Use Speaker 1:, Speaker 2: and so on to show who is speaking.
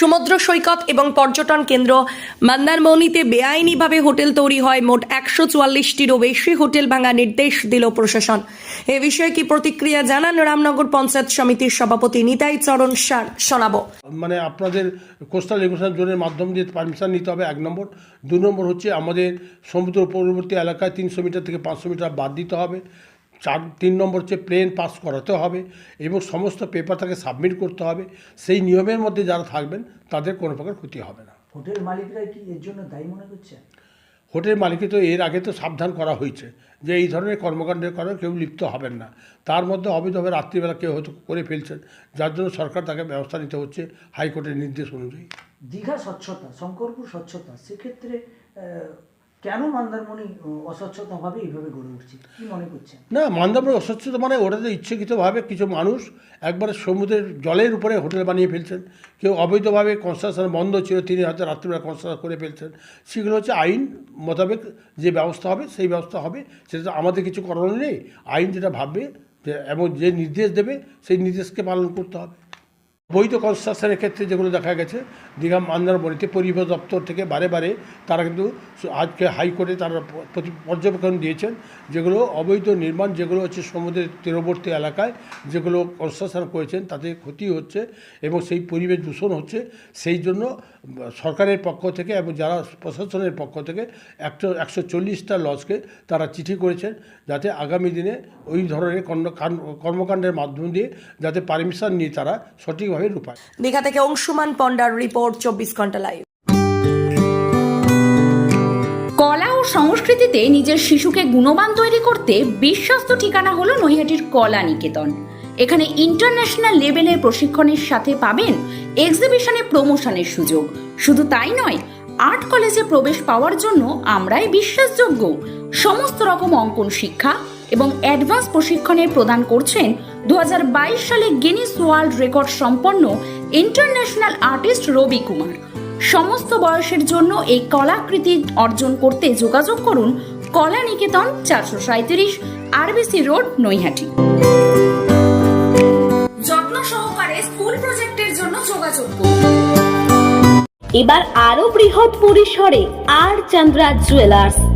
Speaker 1: সমুদ্র সৈকত এবং পর্যটন কেন্দ্র মন্দারমণিতে বেআইনিভাবে হোটেল তৈরি হয়। মোট একশো চুয়াল্লিশটিরও বেশি হোটেল ভাঙা নির্দেশ দিল প্রশাসন। এ বিষয়ে কি প্রতিক্রিয়া জানান রামনগর পঞ্চায়েত সমিতির সভাপতি নিতাই চরণ সার, শোনাবো।
Speaker 2: মানে আপনাদের কোস্টাল রেগুলেশন জোনের মাধ্যম দিয়ে পারমিশন নিতে হবে এক নম্বর। দু নম্বর হচ্ছে আমাদের সমুদ্র পূর্ববর্তী এলাকায় তিনশো মিটার থেকে পাঁচশো মিটার বাদ দিতে হবে। চার তিন নম্বর হচ্ছে প্লেন পাস করাতে হবে এবং সমস্ত পেপার তাকে সাবমিট করতে হবে। সেই নিয়মের মধ্যে যারা থাকবেন তাদের কোনো প্রকার ক্ষতি হবে না।
Speaker 3: হোটেল মালিকরা কি এর জন্য দায়ী মনে করছেন
Speaker 2: হোটেল মালিককে তো এর আগে তো সাবধান করা হয়েছে যে এই ধরনের কর্মকাণ্ডের কারণে কেউ লিপ্ত হবেন না। তার মধ্যে অবৈধভাবে রাত্রিবেলা কেউ হয়তো করে ফেলছেন যার জন্য সরকার তাকে ব্যবস্থা নিতে হচ্ছে হাইকোর্টের নির্দেশ অনুযায়ী।
Speaker 3: দীঘা স্বচ্ছতা শঙ্করপুর স্বচ্ছতা সেক্ষেত্রে কেন মন্দারমণি অস্বচ্ছতাভাবে এইভাবে গড়ে উঠছে? কি মনে করছেন?
Speaker 2: না মান্দাপুর অস্বচ্ছতা মানে ওটা তো ইচ্ছাকৃতভাবে কিছু মানুষ একবারে সমুদ্রের জলের উপরে হোটেল বানিয়ে ফেলছেন, কেউ অবৈধভাবে কনস্ট্রাকশন বন্ধ ছিল, তিনি হয়তো রাত্রিবেলা কনস্ট্রাকশন করে ফেলছেন। সেগুলো হচ্ছে আইন মোতাবেক যে ব্যবস্থা হবে, সেই ব্যবস্থা হবে। সেটা আমাদের কিছু করণীয় নেই। আইন যেটা ভাববে এবং যে নির্দেশ দেবে, সেই নির্দেশকে পালন করতে হবে। বৈধ কনস্ট্রাকশনের ক্ষেত্রে যেগুলো দেখা গেছে দীঘা মন্দারমণিতে পরিবেশ দপ্তর থেকে বারে বারে তারা কিন্তু আজকে হাইকোর্টে তারা পর্যবেক্ষণ দিয়েছেন যেগুলো অবৈধ নির্মাণ যেগুলো হচ্ছে সমুদ্রের তীরবর্তী এলাকায় যেগুলো কনস্ট্রাকশন করেছেন তাতে ক্ষতি হচ্ছে এবং সেই পরিবেশ দূষণ হচ্ছে। সেই জন্য সরকারের পক্ষ থেকে এবং যারা প্রশাসনের পক্ষ থেকে একশো একশো চল্লিশটা লজকে তারা চিঠি করেছেন যাতে আগামী দিনে ওই ধরনের কর্মকাণ্ডের মাধ্যম দিয়ে যাতে পারমিশন নিয়ে তারা সঠিকভাবে রূপায়
Speaker 1: দীঘা থেকে অংশুমান পণ্ডার রিপোর্ট চব্বিশ ঘণ্টা লাইভ
Speaker 4: কলা ও সংস্কৃতিতে নিজের শিশুকে গুণবান তৈরি করতে বিশ্বস্ত ঠিকানা হলো নৈহাটির কলা নিকেতন। এখানে ইন্টারন্যাশনাল লেভেলের প্রশিক্ষণের সাথে পাবেন এক্সিবিশনে প্রমোশনের সুযোগ। শুধু তাই নয় আর্ট কলেজে প্রবেশ পাওয়ার জন্য আমরাই বিশ্বাসযোগ্য। সমস্ত রকম অঙ্কন শিক্ষা এবং অ্যাডভান্স প্রশিক্ষণের প্রদান করছেন দুহাজার বাইশ সালে গিনিস ওয়ার্ল্ড রেকর্ড সম্পন্ন ইন্টারন্যাশনাল আর্টিস্ট রবি কুমার। সমস্ত বয়সের জন্য এই কলাকৃতি অর্জন করতে যোগাযোগ করুন কলা নিকেতন চারশো সাঁত্রিশ আরবিসি রোড, নৈহাটি।
Speaker 5: এবার আরও বৃহৎ পরিসরে R Chandra jewellers.